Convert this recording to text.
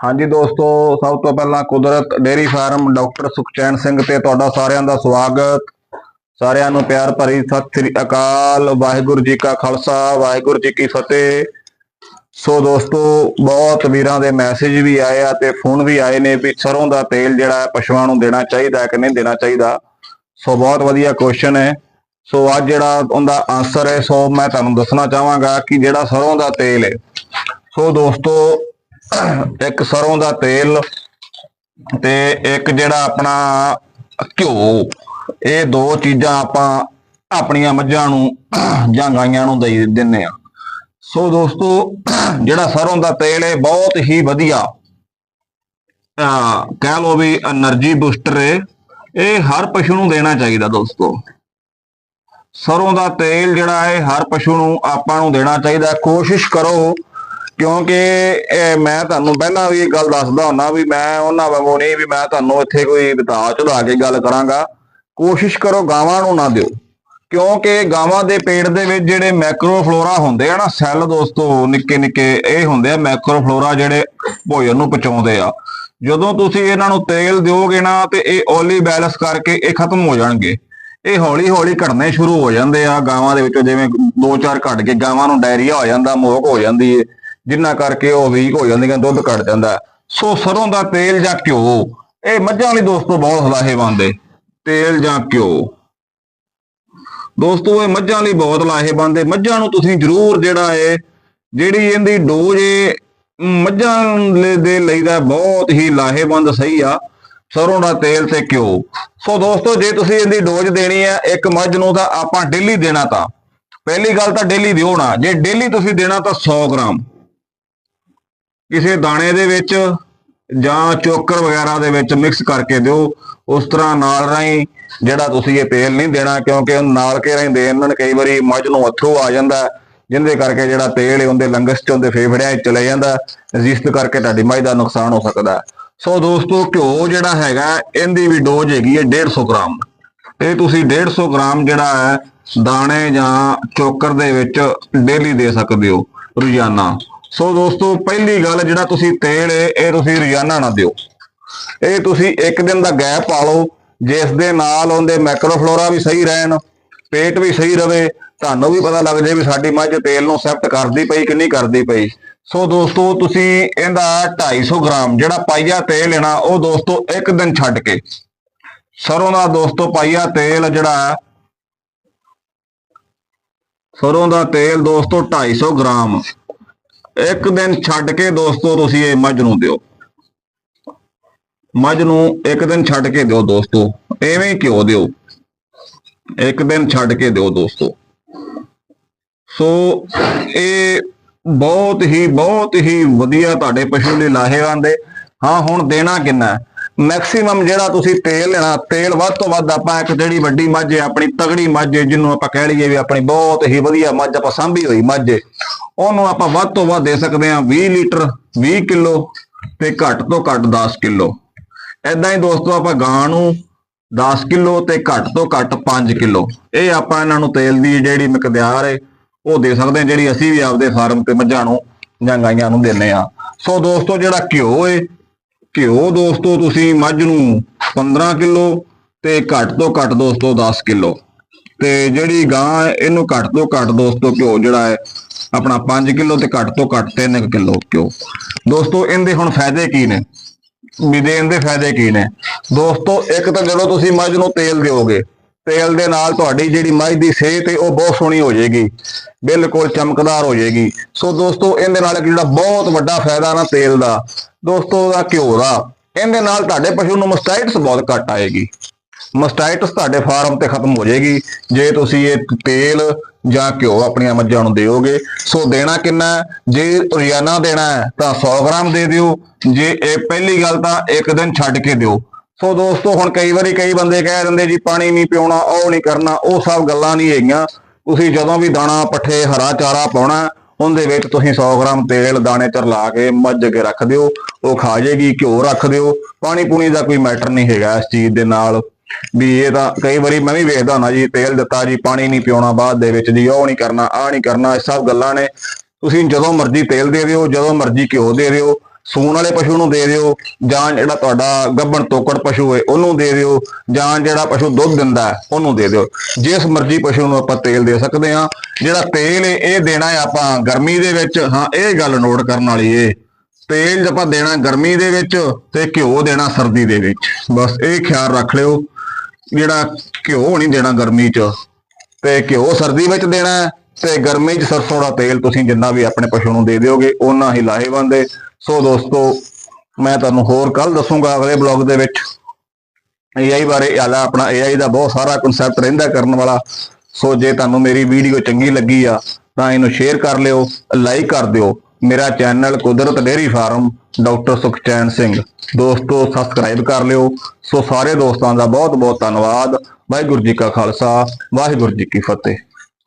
ਹਾਂਜੀ ਦੋਸਤੋ, ਸਭ ਤੋਂ ਪਹਿਲਾਂ Kudrat dairy farm doctor Sukhchain Singh ਤੇ ਤੁਹਾਡਾ ਸਾਰਿਆਂ ਦਾ ਸਵਾਗਤ। ਸਾਰਿਆਂ ਨੂੰ ਪਿਆਰ ਭਰੀ ਸਤਿ ਸ੍ਰੀ ਅਕਾਲ। ਵਾਹਿਗੁਰੂ ਜੀ ਕਾ ਖਾਲਸਾ, ਵਾਹਿਗੁਰੂ ਜੀ ਕੀ ਫਤਿਹ। ਸੋ ਦੋਸਤੋ, ਬਹੁਤ ਵੀਰਾਂ ਦੇ ਮੈਸੇਜ ਵੀ ਆਏ ਆ ਤੇ ਫੋਨ ਵੀ ਆਏ ਨੇ ਵੀ ਸਰੋਂ ਦਾ ਤੇਲ ਜਿਹੜਾ ਹੈ ਪਸ਼ੂਆਂ ਨੂੰ ਦੇਣਾ ਚਾਹੀਦਾ ਕਿ ਨਹੀਂ ਦੇਣਾ ਚਾਹੀਦਾ। ਸੋ ਬਹੁਤ ਵਧੀਆ ਕੁਐਸਚਨ ਹੈ। ਸੋ ਅੱਜ ਜਿਹੜਾ ਉਹਦਾ ਆਨਸਰ ਹੈ, ਸੋ ਮੈਂ ਤੁਹਾਨੂੰ ਦੱਸਣਾ ਚਾਹਾਂਗਾ ਕਿ ਜਿਹੜਾ ਸਰੋਂ ਦਾ ਤੇਲ ਹੈ। ਸੋ ਦੋਸਤੋ ਇੱਕ ਸਰੋਂ ਦਾ ਤੇਲ ਤੇ ਇੱਕ ਜਿਹੜਾ ਆਪਣਾ ਘਿਓ, ਇਹ ਦੋ ਚੀਜ਼ਾਂ ਆਪਾਂ ਆਪਣੀਆਂ ਮੱਝਾਂ ਨੂੰ ਜਾਂ ਗਾਈਆਂ ਨੂੰ ਦੇ ਦਿੰਨੇ ਆ ਸੋ ਦੋਸਤੋ, ਜਿਹੜਾ ਸਰੋਂ ਦਾ ਤੇਲ ਹੈ, ਬਹੁਤ ਹੀ ਵਧੀਆ। ਕਹਿ ਲੋ ਵੀ એનર્ਜੀ ਬੂਸਟਰ ਹੈ। ਇਹ ਹਰ ਪਸ਼ੂ ਨੂੰ ਦੇਣਾ ਚਾਹੀਦਾ ਦੋਸਤੋ। ਸਰੋਂ ਦਾ ਤੇਲ ਜਿਹੜਾ ਹੈ, ਹਰ ਪਸ਼ੂ ਨੂੰ ਆਪਾਂ ਨੂੰ ਦੇਣਾ ਚਾਹੀਦਾ। ਕੋਸ਼ਿਸ਼ ਕਰੋ ਕਿਉਂਕਿ ਇਹ ਮੈਂ ਤੁਹਾਨੂੰ ਪਹਿਲਾਂ ਵੀ ਇਹ ਗੱਲ ਦੱਸਦਾ ਹੁੰਨਾ ਵੀ ਮੈਂ ਉਹਨਾਂ ਵਾਂਗੂ ਨਹੀਂ ਵੀ ਮੈਂ ਤੁਹਾਨੂੰ ਇੱਥੇ ਕੋਈ ਬਤਾ ਚੜਾ ਕੇ ਗੱਲ ਕਰਾਂਗਾ। ਕੋਸ਼ਿਸ਼ ਕਰੋ ਗਾਵਾਂ ਨੂੰ ਨਾ ਦਿਓ। ਕਿਉਂਕਿ ਗਾਵਾਂ ਦੇ ਪੇਟ ਦੇ ਵਿੱਚ ਜਿਹੜੇ ਮੈਕਰੋਫਲੋਰਾ ਹੁੰਦੇ ਆ ਨਾ, ਸੈੱਲ ਦੋਸਤੋ, ਨਿੱਕੇ ਨਿੱਕੇ ਇਹ ਹੁੰਦੇ ਆ, ਮੈਕਰੋਫਲੋਰਾ ਜਿਹੜੇ ਭੋਜਨ ਨੂੰ ਪਚਾਉਂਦੇ ਆ। ਜਦੋਂ ਤੁਸੀਂ ਇਹਨਾਂ ਨੂੰ ਤੇਲ ਦਿਓਗੇ ਨਾ ਤੇ ਇਹ ਓਲੀ ਬੈਲੈਂਸ ਕਰਕੇ ਇਹ ਖਤਮ ਹੋ ਜਾਣਗੇ। ਇਹ ਹੌਲੀ ਹੌਲੀ ਘਟਨੇ ਸ਼ੁਰੂ ਹੋ ਜਾਂਦੇ ਆ ਗਾਵਾਂ ਦੇ ਵਿੱਚੋਂ, ਜਿਵੇਂ ਦੋ ਚਾਰ ਘਟ ਕੇ ਗਾਵਾਂ ਨੂੰ ਡਾਇਰੀਆ ਹੋ ਜਾਂਦਾ ਮੋਹਕ ਹੋ ਜਾਂਦੀ ਏ। ਜਿੰਨਾ ਕਰਕੇ ਉਹ ਵੀਕ ਹੋ ਜਾਂਦੀਆਂ, ਦੁੱਧ ਘਟ ਜਾਂਦਾ। ਸੋ ਸਰੋਂ ਦਾ ਤੇਲ ਜਾਂ ਘਿਓ, ਇਹ ਮੱਝਾਂ ਲਈ ਦੋਸਤੋ ਬਹੁਤ ਲਾਹੇਵੰਦ ਏ, ਤੇਲ ਜਾਂ ਘਿਓ। ਦੋਸਤੋ, ਇਹ ਮੱਝਾਂ ਲਈ ਬਹੁਤ ਲਾਹੇਵੰਦ ਏ। ਮੱਝਾਂ ਨੂੰ ਤੁਸੀਂ ਜ਼ਰੂਰ ਜਿਹੜਾ ਹੈ ਜਿਹੜੀ ਇਹਦੀ ਡੋਜ਼ ਏ ਮੱਝਾਂ ਲਈ- ਦੇ ਲਈ ਦਾ ਬਹੁਤ ਹੀ ਲਾਹੇਵੰਦ ਸਹੀ ਆ, ਸਰੋਂ ਦਾ ਤੇਲ ਤੇ ਘਿਓ। ਸੋ ਦੋਸਤੋ, ਜੇ ਤੁਸੀਂ ਇਹਦੀ ਡੋਜ਼ ਦੇਣੀ ਹੈ ਇੱਕ ਮੱਝ ਨੂੰ ਤਾਂ ਆਪਾਂ ਡੇਲੀ ਦੇਣਾ ਤਾਂ। ਪਹਿਲੀ ਗੱਲ ਤਾਂ ਡੇਲੀ ਦਿਓ ਨਾ। ਜੇ ਡੇਲੀ ਤੁਸੀਂ ਦੇਣਾ ਤਾਂ 100 ਗ੍ਰਾਮ। ਕਿਸੇ ਦਾਣੇ ਦੇ ਵਿੱਚ ਜਾਂ ਚੋਕਰ ਵਗੈਰਾ ਦੇ ਵਿੱਚ ਮਿਕਸ ਕਰਕੇ ਦਿਓ ਉਸ ਤਰ੍ਹਾਂ ਨਾਲ ਰਾਈ ਜਿਹੜਾ ਤੁਸੀਂ ਇਹ ਤੇਲ ਨਹੀਂ ਦੇਣਾ ਕਿਉਂਕਿ ਉਹ ਨਾਲ ਕੇ ਰਾਈ ਦੇਣ ਨਾਲ ਕਈ ਵਾਰੀ ਮੱਝ ਨੂੰ ਅਥਰੂ ਆ ਜਾਂਦਾ ਹੈ, ਜਿਹਦੇ ਕਰਕੇ ਜਿਹੜਾ ਤੇਲ ਹੈ ਉਹਦੇ ਲੰਗਸ ਚ ਉਹਦੇ ਫੇਫੜਿਆਂ 'ਚ ਚਲੇ ਜਾਂਦਾ ਜਿਸ ਕਰਕੇ ਤੁਹਾਡੀ ਮੱਝ ਦਾ ਨੁਕਸਾਨ ਹੋ ਸਕਦਾ ਸੋ ਦੋਸਤੋ ਘਿਓ ਜਿਹੜਾ ਹੈਗਾ ਇਹਦੀ ਵੀ ਡੋਜ਼ ਹੈਗੀ ਹੈ 150 ਗ੍ਰਾਮ। ਇਹ ਤੁਸੀਂ 150 ਗ੍ਰਾਮ ਜਿਹੜਾ ਹੈ ਦਾਣੇ ਜਾਂ ਚੋਕਰ ਦੇ ਵਿੱਚ ਡੇਲੀ ਦੇ ਸਕਦੇ ਹੋ ਰੋਜ਼ਾਨਾ। ਸੋ ਦੋਸਤੋ, ਪਹਿਲੀ ਗੱਲ ਜਿਹੜਾ ਤੁਸੀਂ ਤੇਲ ਹੈ, ਇਹ ਤੁਸੀਂ ਰੋਜ਼ਾਨਾ ਨਾ ਦਿਓ। ਇਹ ਤੁਸੀਂ ਇੱਕ ਦਿਨ ਦਾ ਗੈਪ ਪਾ ਲਓ। ਜਿਸ ਦੇ ਨਾਲ ਉਹਦੇ ਮੈਕਰੋਫਲੋਰਾ ਵੀ ਸਹੀ ਰਹਿਣ, ਪੇਟ ਵੀ ਸਹੀ ਰਵੇ, ਤੁਹਾਨੂੰ ਵੀ ਪਤਾ ਲੱਗ ਜਾਏ ਵੀ ਸਾਡੀ ਮੱਝ ਤੇਲ ਨੂੰ ਅਸੈਪਟ ਕਰਦੀ ਪਈ ਕਿ ਨਹੀਂ ਕਰਦੀ ਪਈ। ਸੋ ਦੋਸਤੋ, ਤੁਸੀਂ ਇਹਦਾ 250 ਗ੍ਰਾਮ ਜਿਹੜਾ ਪਾਈਆ ਤੇਲ ਲੈਣਾ ਉਹ ਦੋਸਤੋ ਇੱਕ ਦਿਨ ਛੱਡ ਕੇ। ਸਰੋਂ ਦਾ ਦੋਸਤੋ, ਪਾਈਆ ਤੇਲ ਜਿਹੜਾ ਹੈ, ਸਰੋਂ ਦਾ ਤੇਲ ਦੋਸਤੋ 250 ਗ੍ਰਾਮ। ਇੱਕ ਦਿਨ ਛੱਡ ਕੇ ਦੋਸਤੋ ਤੁਸੀਂ ਇਹ ਮੱਝ ਨੂੰ ਦਿਓ। ਮੱਝ ਨੂੰ ਇੱਕ ਦਿਨ ਛੱਡ ਕੇ ਦਿਓ ਦੋਸਤੋ। ਐਵੇਂ ਹੀ ਘਿਓ ਦਿਓ। ਇੱਕ ਦਿਨ ਛੱਡ ਕੇ ਦਿਓ ਦੋਸਤੋ। ਸੋ ਇਹ ਬਹੁਤ ਹੀ ਬਹੁਤ ਹੀ ਵਧੀਆ ਤੁਹਾਡੇ ਪਸ਼ੂ ਲਈ ਲਾਹੇਵੰਦ ਹੈ ਹਾਂ, ਹੁਣ ਦੇਣਾ ਕਿੰਨਾ? ਮੈਕਸਿਮਮ ਜਿਹੜਾ ਤੁਸੀਂ ਤੇਲ ਲੈਣਾ, ਤੇਲ ਵੱਧ ਤੋਂ ਵੱਧ ਆਪਾਂ ਇੱਕ ਜਿਹੜੀ ਵੱਡੀ ਮੱਝ ਹੈ, ਆਪਣੀ ਤਗੜੀ ਮੱਝ ਜਿਹਨੂੰ ਆਪਾਂ ਕਹਿ ਲਈਏ ਵੀ ਆਪਣੀ ਬਹੁਤ ਹੀ ਵਧੀਆ ਮੱਝ ਆਪਾਂ ਸਾਂਭੀ ਹੋਈ ਮੱਝ ਹੈ। ਉਹਨੂੰ ਆਪਾਂ ਵੱਧ ਤੋਂ ਵੱਧ ਦੇ ਸਕਦੇ ਹਾਂ 20 ਲੀਟਰ 20 ਕਿਲੋ ਤੇ ਘੱਟ ਤੋਂ ਘੱਟ 10 ਕਿਲੋ। ਐਦਾਂ ਹੀ ਦੋਸਤੋ ਆਪਾਂ ਗਾਂ ਨੂੰ 10 ਕਿਲੋ ਤੇ ਘੱਟ ਤੋਂ ਘੱਟ 5 ਕਿਲੋ। ਇਹ ਆਪਾਂ ਇਹਨਾਂ ਨੂੰ ਤੇਲ ਦੀ ਜਿਹੜੀ ਮਿਕਦਾਰ ਹੈ, ਉਹ ਦੇ ਸਕਦੇ ਹਾਂ, ਜਿਹੜੀ ਅਸੀਂ ਵੀ ਆਪਦੇ ਫਾਰਮ ਤੇ ਮੱਝਾਂ ਨੂੰ ਜਾਂ ਗਾਈਆਂ ਨੂੰ ਦਿੰਨੇ ਆ ਸੋ ਦੋਸਤੋ ਜਿਹੜਾ ਘਿਓ ਏ ਘਿਓ ਦੋਸਤੋ, ਤੁਸੀਂ ਮੱਝ ਨੂੰ 15 ਕਿਲੋ ਤੇ ਘੱਟ ਤੋਂ ਘੱਟ ਦੋਸਤੋ 10 ਕਿਲੋ। ਤੇ ਜਿਹੜੀ ਗਾਂ ਹੈ, ਇਹਨੂੰ ਘੱਟ ਤੋਂ ਘੱਟ ਦੋਸਤੋ ਘਿਓ ਜਿਹੜਾ ਹੈ, ਆਪਣਾ 5 ਕਿਲੋ ਤੇ ਘੱਟ ਤੋਂ ਘੱਟ 3 ਕਿਲੋ ਘਿਓ। ਦੋਸਤੋ, ਇਹਦੇ ਹੁਣ ਫਾਇਦੇ ਕੀ ਨੇ? ਵੀ ਦੇਣ ਦੇ ਫਾਇਦੇ ਕੀ ਨੇ? ਦੋਸਤੋ, ਇੱਕ ਤਾਂ ਜਦੋਂ ਤੁਸੀਂ ਮੱਝ ਨੂੰ ਤੇਲ ਦਿਓਗੇ, ਤੇਲ ਦੇ ਨਾਲ ਤੁਹਾਡੀ ਜਿਹੜੀ ਮੱਝ ਦੀ ਸਿਹਤ ਹੈ, ਉਹ ਬਹੁਤ ਸੋਹਣੀ ਹੋ ਜਾਏਗੀ, ਬਿਲਕੁਲ ਚਮਕਦਾਰ ਹੋ ਜਾਏਗੀ। ਸੋ ਦੋਸਤੋ, ਇਹਦੇ ਨਾਲ ਇੱਕ ਜਿਹੜਾ ਬਹੁਤ ਵੱਡਾ ਫਾਇਦਾ ਨਾ ਤੇਲ ਦਾ ਦੋਸਤੋ ਦਾ ਘਿਓ ਦਾ। ਇਹਦੇ ਨਾਲ ਤੁਹਾਡੇ ਪਸ਼ੂ ਨੂੰ ਮਸਟਾਈਟਸ ਬਹੁਤ ਘੱਟ ਆਏਗੀ। ਮਸਟਾਈਟਸ ਤੁਹਾਡੇ ਫਾਰਮ ਤੇ ਖਤਮ ਹੋ ਜਾਏਗੀ। ਜੇ ਤੁਸੀਂ ਇਹ ਤੇਲ ਜਾਂ ਘਿਓ ਆਪਣੀਆਂ ਮੱਝਾਂ ਨੂੰ ਦਿਓਗੇ, ਸੋ ਦੇਣਾ ਕਿੰਨਾ ਜੇ ਰੋਜ਼ਾਨਾ ਦੇਣਾ ਹੈ, ਤਾਂ 100 ਗ੍ਰਾਮ ਦੇ ਦਿਓ। ਜੇ ਇਹ ਪਹਿਲੀ ਗੱਲ ਤਾਂ ਇੱਕ ਦਿਨ ਛੱਡ ਕੇ ਦਿਓ। ਸੋ ਦੋਸਤੋ, ਹੁਣ ਕਈ ਵਾਰੀ ਕਈ ਬੰਦੇ ਕਹਿ ਦਿੰਦੇ ਜੀ, ਪਾਣੀ ਨਹੀਂ ਪਿਉਣਾ, ਉਹ ਨਹੀਂ ਕਰਨਾ। ਉਹ ਸਭ ਗੱਲਾਂ ਨਹੀਂ ਹੈਗੀਆਂ। ਤੁਸੀਂ ਜਦੋਂ ਵੀ ਦਾਣਾ, ਪੱਠੇ, ਹਰਾ ਚਾਰਾ ਪਾਉਣਾ, ਉਹਦੇ ਵਿੱਚ ਤੁਸੀਂ 100 ਗ੍ਰਾਮ ਤੇਲ ਦਾਣੇ ਚ ਰਲਾ ਕੇ ਮੱਝ ਅੱਗੇ ਰੱਖ ਦਿਓ। ਉਹ ਖਾ ਜਾਏਗੀ ਘਿਓ ਰੱਖ ਦਿਓ। ਪਾਣੀ ਪੂਣੀ ਦਾ ਕੋਈ ਮੈਟਰ ਨਹੀਂ ਹੈਗਾ ਇਸ ਚੀਜ਼ ਦੇ ਨਾਲ। ਵੀ ਇਹ ਤਾਂ ਕਈ ਵਾਰੀ ਮੈਂ ਵੀ ਵੇਖਦਾ ਹੁੰਦਾ ਜੀ, ਤੇਲ ਦਿੱਤਾ ਜੀ, ਪਾਣੀ ਨਹੀਂ ਪਿਉਣਾ ਬਾਅਦ ਦੇ ਵਿੱਚ ਜੀ, ਉਹ ਨਹੀਂ ਕਰਨਾ, ਆਹ ਨਹੀਂ ਕਰਨਾ, ਇਹ ਸਭ ਗੱਲਾਂ ਨੇ। ਤੁਸੀਂ ਜਦੋਂ ਮਰਜ਼ੀ ਤੇਲ ਦੇ ਦਿਓ, ਜਦੋਂ ਮਰਜ਼ੀ ਘਿਓ ਦੇ ਦਿਓ, ਸੂਣ ਵਾਲੇ ਪਸ਼ੂ ਨੂੰ ਦੇ ਦਿਓ, ਜਾਂ ਜਿਹੜਾ ਤੁਹਾਡਾ ਗੱਬਣ ਤੋਕੜ ਪਸ਼ੂ ਹੈ, ਉਹਨੂੰ ਦੇ ਦਿਓ, ਜਾਂ ਜਿਹੜਾ ਪਸ਼ੂ ਦੁੱਧ ਦਿੰਦਾ ਉਹਨੂੰ ਦੇ ਦਿਓ। ਜਿਸ ਮਰਜ਼ੀ ਪਸ਼ੂ ਨੂੰ ਆਪਾਂ ਤੇਲ ਦੇ ਸਕਦੇ ਹਾਂ। ਜਿਹੜਾ ਤੇਲ ਹੈ, ਇਹ ਦੇਣਾ ਹੈ ਆਪਾਂ ਗਰਮੀ ਦੇ ਵਿੱਚ। ਹਾਂ, ਇਹ ਗੱਲ ਨੋਟ ਕਰਨ ਵਾਲੀ ਏ। ਤੇਲ ਆਪਾਂ ਦੇਣਾ ਗਰਮੀ ਦੇ ਵਿੱਚ ਤੇ ਘਿਓ ਦੇਣਾ ਸਰਦੀ ਦੇ ਵਿੱਚ। ਬਸ ਇਹ ਖਿਆਲ ਰੱਖ ਲਿਓ, ਜਿਹੜਾ ਘਿਓ ਨਹੀਂ ਦੇਣਾ ਗਰਮੀ 'ਚ, ਤੇ ਘਿਓ ਸਰਦੀ ਵਿੱਚ ਦੇਣਾ ਤੇ ਗਰਮੀ 'ਚ ਸਰਸੋਂ ਦਾ ਤੇਲ ਤੁਸੀਂ ਜਿੰਨਾ ਵੀ ਆਪਣੇ ਪਸ਼ੂ ਨੂੰ ਦੇ ਦਿਓਗੇ ਉਹਨਾਂ ਹੀ ਲਾਹੇਵੰਦ ਹੈ ਸੋ ਦੋਸਤੋ, ਮੈਂ ਤੁਹਾਨੂੰ ਹੋਰ ਕੱਲ ਦੱਸੂਗਾ ਅਗਲੇ ਬਲੌਗ ਦੇ ਵਿੱਚ। AI ਬਾਰੇ ਆਲਾ ਆਪਣਾ AI ਦਾ ਬਹੁਤ ਸਾਰਾ ਕਨਸੈਪਟ ਰਹਿੰਦਾ ਕਰਨ ਵਾਲਾ। ਸੋ ਜੇ ਤੁਹਾਨੂੰ ਮੇਰੀ ਵੀਡੀਓ ਚੰਗੀ ਲੱਗੀ ਆ, ਤਾਂ ਇਹਨੂੰ ਸ਼ੇਅਰ ਕਰ ਲਿਓ ਲਾਈਕ ਕਰ ਦਿਓ। ਮੇਰਾ channel Kudrat dairy farm, doctor Sukhchain Singh. ਦੋਸਤੋ ਸਬਸਕ੍ਰਾਈਬ ਕਰ ਲਿਓ। ਸੋ ਸਾਰੇ ਦੋਸਤਾਂ ਦਾ ਬਹੁਤ ਬਹੁਤ ਧੰਨਵਾਦ। ਵਾਹਿਗੁਰੂ ਜੀ ਕਾ ਖਾਲਸਾ, ਵਾਹਿਗੁਰੂ ਜੀ ਕੀ ਫਤਿਹ।